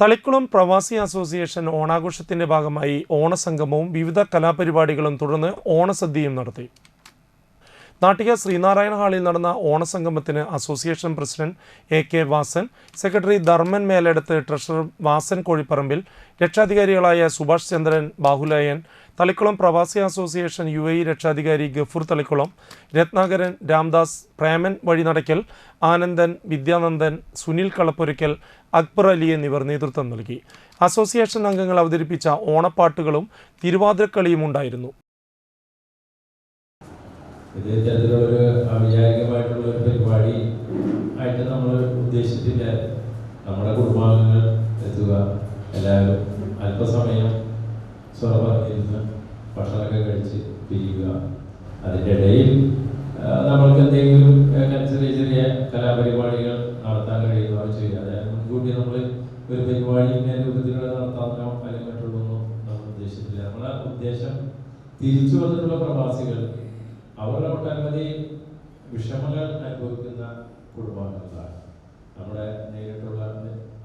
തളിക്കുളം പ്രവാസി അസോസിയേഷൻ ഓണാഘോഷത്തിന്റെ ഭാഗമായി ഓണസംഗമവും വിവിധ കലാപരിപാടികളും തുടർന്ന് ഓണസദ്യയും നടത്തി. നാട്ടിക ശ്രീനാരായണ ഹാളിൽ നടന്ന ഓണസംഗമത്തിന് association president A K Vasan secretary Dharman Meleduth treasurer Vasan Kozhiparambil രക്ഷാധികാരികളായ Subhash Chandran Bahuleyan Thalikkulam പ്രവാസി അസോസിയേഷൻ യു എ രക്ഷാധികാരി ഗഫൂർ തളിക്കുളം രത്നാകരൻ രാംദാസ് പ്രേമൻ വഴിനടയ്ക്കൽ ആനന്ദൻ വിദ്യാനന്ദൻ സുനിൽ കളപ്പൊരിക്കൽ അക്ബർ അലി എന്നിവർ നേതൃത്വം നൽകി. അസോസിയേഷൻ അംഗങ്ങൾ അവതരിപ്പിച്ച ഓണപ്പാട്ടുകളും തിരുവാതിരക്കളിയും ഉണ്ടായിരുന്നു. ഇത് ഇത്തരത്തിലുള്ളൊരു അവിചാരികമായിട്ടുള്ള ഒരു പരിപാടി ആയിട്ട് നമ്മൾ ഉദ്ദേശിച്ചിട്ടില്ല. നമ്മുടെ കുടുംബാംഗങ്ങൾ എത്തുക എല്ലാവരും അല്പസമയം സ്വറപ്പറഞ്ഞിരുന്ന് ഭക്ഷണമൊക്കെ കഴിച്ച് പിരിയുക. അതിന്റെ ഇടയിൽ നമ്മൾക്ക് എന്തെങ്കിലും ചെറിയ ചെറിയ കലാപരിപാടികൾ നടത്താൻ കഴിയുന്നവർ ചെയ്യുക. അതായത് മുൻകൂട്ടി നമ്മൾ ഒരു പരിപാടി ഇങ്ങനെ രൂപത്തിലൂടെ നടത്താനോ അല്ലെങ്കിൽ മറ്റുള്ളതൊന്നും നമ്മൾ ഉദ്ദേശിച്ചിട്ടില്ല. നമ്മുടെ ഉദ്ദേശം തിരിച്ചു വന്നിട്ടുള്ള പ്രവാസികൾ ಅವರ ಒಟ್ಟಾಗಿ ವಿಶ್ರಮಗಳ ಕೊಡುವ